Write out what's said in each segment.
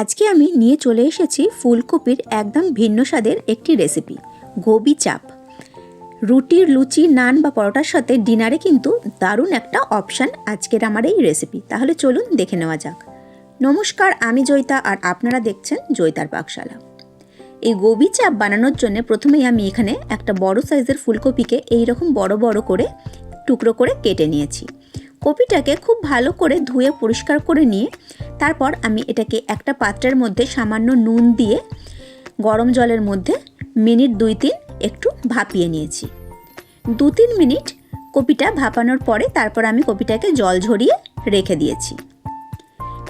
আজকে আমি নিয়ে চলে এসেছি ফুলকপির একদম ভিন্ন স্বাদের একটি রেসিপি গোবি চাপ। রুটির লুচি, নান বা পরোটার সাথে ডিনারে কিন্তু দারুণ একটা অপশান আজকের আমার এই রেসিপি তাহলে চলুন দেখে নেওয়া যাক। নমস্কার, আমি জয়িতা আর আপনারা দেখছেন জয়িতার পাকশালা। এই গোবি চাপ বানানোর জন্য প্রথমেই আমি এখানে একটা বড় সাইজের ফুলকপিকে এই রকম বড় বড় করে টুকরো করে কেটে নিয়েছি। কপিটাকে খুব ভালো করে ধুয়ে পরিষ্কার করে নিয়ে তারপর আমি এটাকে একটা পাত্রের মধ্যে সামান্য নুন দিয়ে গরম জলের মধ্যে মিনিট দুই তিন একটু ভাপিয়ে নিয়েছি। দু তিন মিনিট কপিটা ভাপানোর পরে তারপর আমি কপিটাকে জল ঝরিয়ে রেখে দিয়েছি।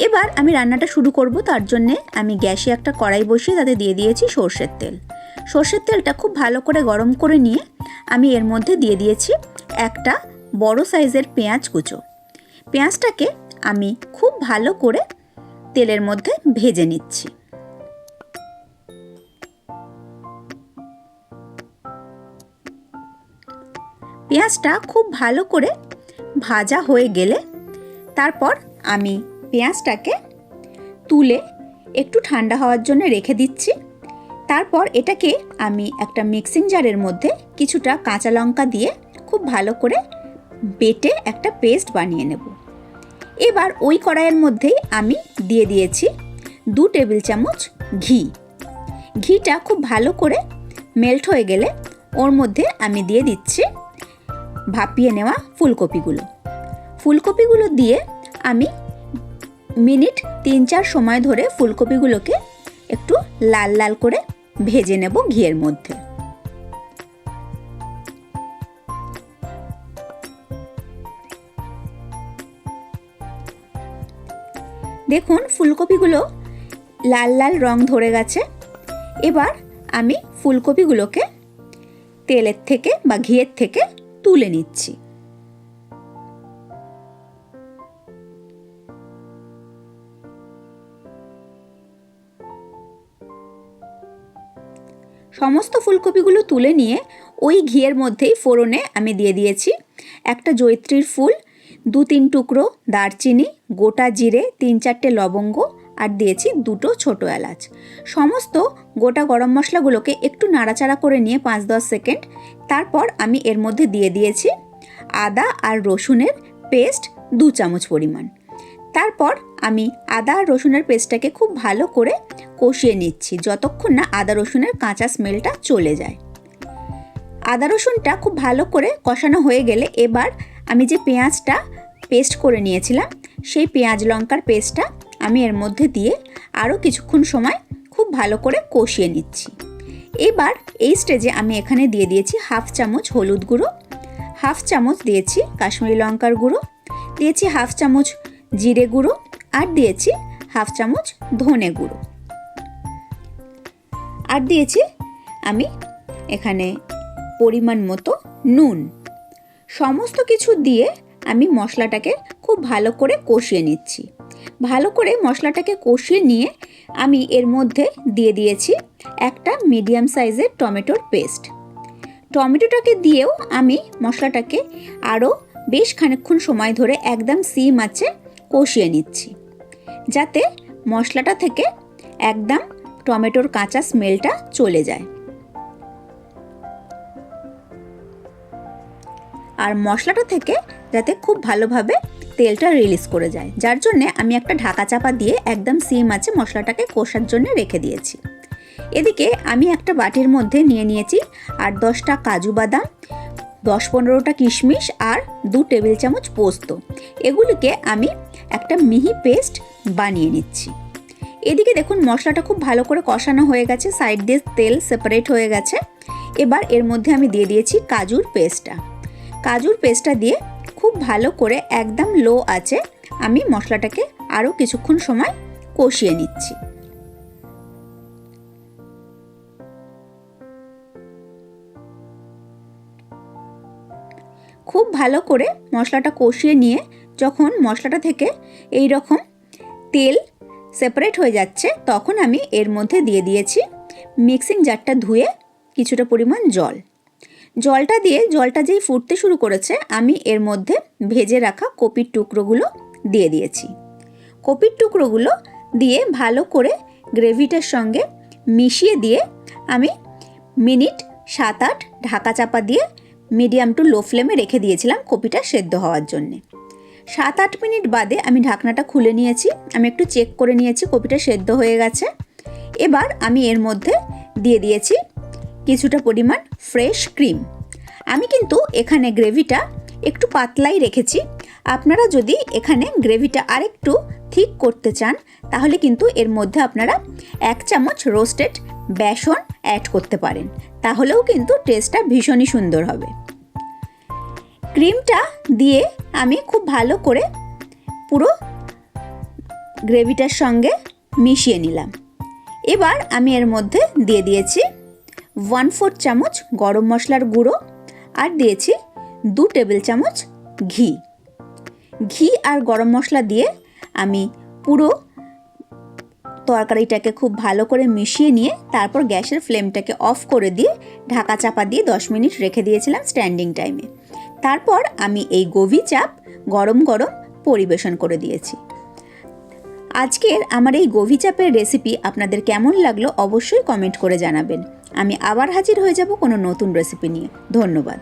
এবার আমি রান্নাটা শুরু করব, তার জন্যে আমি গ্যাসে একটা কড়াই বসিয়ে তাতে দিয়ে দিয়েছি সর্ষের তেল। সর্ষের তেলটা খুব ভালো করে গরম করে নিয়ে আমি এর মধ্যে দিয়ে দিয়েছি একটা বড় সাইজের পেঁয়াজ কুচো। পেঁয়াজটাকে আমি খুব ভালো করে তেলের মধ্যে ভেজে নিচ্ছি। পেঁয়াজটা খুব ভালো করে ভাজা হয়ে গেলে তারপর আমি পেঁয়াজটাকে তুলে একটু ঠান্ডা হওয়ার জন্য রেখে দিচ্ছি। তারপর এটাকে আমি একটা মিক্সিং জারের মধ্যে কিছুটা কাঁচা লঙ্কা দিয়ে খুব ভালো করে বেটে একটা পেস্ট বানিয়ে নেব। এবার ওই কড়াইয়ের মধ্যেই আমি দিয়ে দিয়েছি দু টেবিল চামচ ঘি। ঘিটা খুব ভালো করে মেল্ট হয়ে গেলে ওর মধ্যে আমি দিয়ে দিচ্ছি ভাপিয়ে নেওয়া ফুলকপিগুলো। ফুলকপিগুলো দিয়ে আমি মিনিট তিন চার সময় ধরে ফুলকপিগুলোকে একটু লাল লাল করে ভেজে নেব ঘিয়ের মধ্যে। দেখুন ফুলকপিগুলো লাল লাল রং ধরে গেছে। এবার আমি ফুলকপিগুলোকে তেলের থেকে বা ঘিয়ের থেকে তুলে নিচ্ছি। সমস্ত ফুলকপিগুলো তুলে নিয়ে ওই ঘিয়ের মধ্যেই ফোড়নে আমি দিয়ে দিয়েছি। একটা জৈত্রীর ফুল দু তিন টুকরো দারচিনি, গোটা জিরে, তিন চারটে লবঙ্গ আর দিয়েছি দুটো ছোটো এলাচ। সমস্ত গোটা গরম মশলাগুলোকে একটু নাড়াচাড়া করে নিয়ে পাঁচ দশ সেকেন্ড। তারপর আমি এর মধ্যে দিয়ে দিয়েছি আদা আর রসুনের পেস্ট দু চামচ পরিমাণ। তারপর আমি আদা আর রসুনের পেস্টটাকে খুব ভালো করে কষিয়ে নিচ্ছি যতক্ষণ না আদা রসুনের কাঁচা স্মেলটা চলে যায়। আদা রসুনটা খুব ভালো করে কষানো হয়ে গেলে এবার আমি যে পেঁয়াজটা পেস্ট করে নিয়েছিলাম, সেই পেঁয়াজ লঙ্কার পেস্টটা আমি এর মধ্যে দিয়ে আরও কিছুক্ষণ সময় খুব ভালো করে কষিয়ে নিচ্ছি। এবার এই স্টেজে আমি এখানে দিয়ে দিয়েছি হাফ চামচ হলুদ গুঁড়ো, হাফ চামচ দিয়েছি কাশ্মীরি লঙ্কার গুঁড়ো, দিয়েছি হাফ চামচ জিরে গুঁড়ো আর দিয়েছি হাফ চামচ ধনে গুঁড়ো। আর দিয়েছি আমি এখানে পরিমাণ মতো নুন। সমস্ত কিছু দিয়ে আমি মশলাটাকে খুব ভালো করে কষিয়ে নিচ্ছি। ভালো করে মশলাটাকে কষিয়ে নিয়ে আমি এর মধ্যে দিয়ে দিয়েছি একটা মিডিয়াম সাইজের টমেটোর পেস্ট। টমেটোটাকে দিয়েও আমি মশলাটাকে আরও বেশ খানিক্ষণ সময় ধরে একদম সিম আছে কষিয়ে নিচ্ছি। যাতে মশলাটা থেকে একদম টমেটোর কাঁচা স্মেলটা চলে যায়। আর মশলাটা থেকে যাতে খুব ভালোভাবে তেলটা রিলিজ করে যায়। যার জন্যে আমি একটা ঢাকা চাপা দিয়ে একদম সিম আছে মশলাটাকে কষার জন্য রেখে দিয়েছি। এদিকে আমি একটা বাটির মধ্যে নিয়ে নিয়েছি আর দশটা কাজু বাদাম, দশ পনেরোটা কিশমিশ আর দু টেবিল চামচ পোস্ত। এগুলিকে আমি একটা মিহি পেস্ট বানিয়ে নিচ্ছি। এদিকে দেখুন মশলাটা খুব ভালো করে কষানো হয়ে গেছে সাইড দিয়ে তেল সেপারেট হয়ে গেছে। এবার এর মধ্যে আমি দিয়ে দিয়েছি কাজুর পেস্টটা। কাজুর পেস্টটা দিয়ে খুব ভালো করে একদম লো আছে আমি মশলাটাকে আরও কিছুক্ষণ সময় কষিয়ে নিচ্ছি। খুব ভালো করে মশলাটা কষিয়ে নিয়ে যখন মশলাটা থেকে এই রকম তেল সেপারেট হয়ে যাচ্ছে তখন আমি এর মধ্যে দিয়ে দিয়েছি মিক্সিং জারটা ধুয়ে কিছুটা পরিমাণ জল। জলটা দিয়ে, জলটা যেই ফুটতে শুরু করেছে, আমি এর মধ্যে ভেজে রাখা কপির টুকরোগুলো দিয়ে দিয়েছি। কপির টুকরোগুলো দিয়ে ভালো করে গ্রেভিটার সঙ্গে মিশিয়ে দিয়ে আমি মিনিট সাত আট ঢাকা চাপা দিয়ে মিডিয়াম টু লো ফ্লেমে রেখে দিয়েছিলাম কপিটা সেদ্ধ হওয়ার জন্যে। সাত আট মিনিট বাদে আমি ঢাকনাটা খুলে নিয়েছি, আমি একটু চেক করে নিয়েছি কপিটা সেদ্ধ হয়ে গেছে। এবার আমি এর মধ্যে দিয়ে দিয়েছি কিছুটা পরিমাণ ফ্রেশ ক্রিম। আমি কিন্তু এখানে গ্রেভিটা একটু পাতলাই রেখেছি। আপনারা যদি এখানে গ্রেভিটা আরেকটু ঠিক করতে চান, তাহলে কিন্তু এর মধ্যে আপনারা এক চামচ রোস্টেড বেসন অ্যাড করতে পারেন। তাহলেও কিন্তু টেস্টটা ভীষণই সুন্দর হবে। ক্রিমটা দিয়ে আমি খুব ভালো করে পুরো গ্রেভিটার সঙ্গে মিশিয়ে নিলাম। এবার আমি এর মধ্যে দিয়ে দিয়েছি ওয়ান ফোর চামচ গরম মশলার গুঁড়ো আর দিয়েছি দু টেবিল চামচ ঘি। ঘি আর গরম মশলা দিয়ে আমি পুরো তরকারিটাকে খুব ভালো করে মিশিয়ে নিয়ে তারপর গ্যাসের ফ্লেমটাকে অফ করে দিয়ে ঢাকা চাপা দিয়ে দশ মিনিট রেখে দিয়েছিলাম স্ট্যান্ডিং টাইমে। তারপর আমি এই গভীর চাপ গরম গরম পরিবেশন করে দিয়েছি। আজকের আমার এই গভি চাপের রেসিপি আপনাদের কেমন লাগল অবশ্যই কমেন্ট করে জানাবেন। আমি আবার হাজির হয়ে যাব কোনো নতুন রেসিপি নিয়ে। ধন্যবাদ।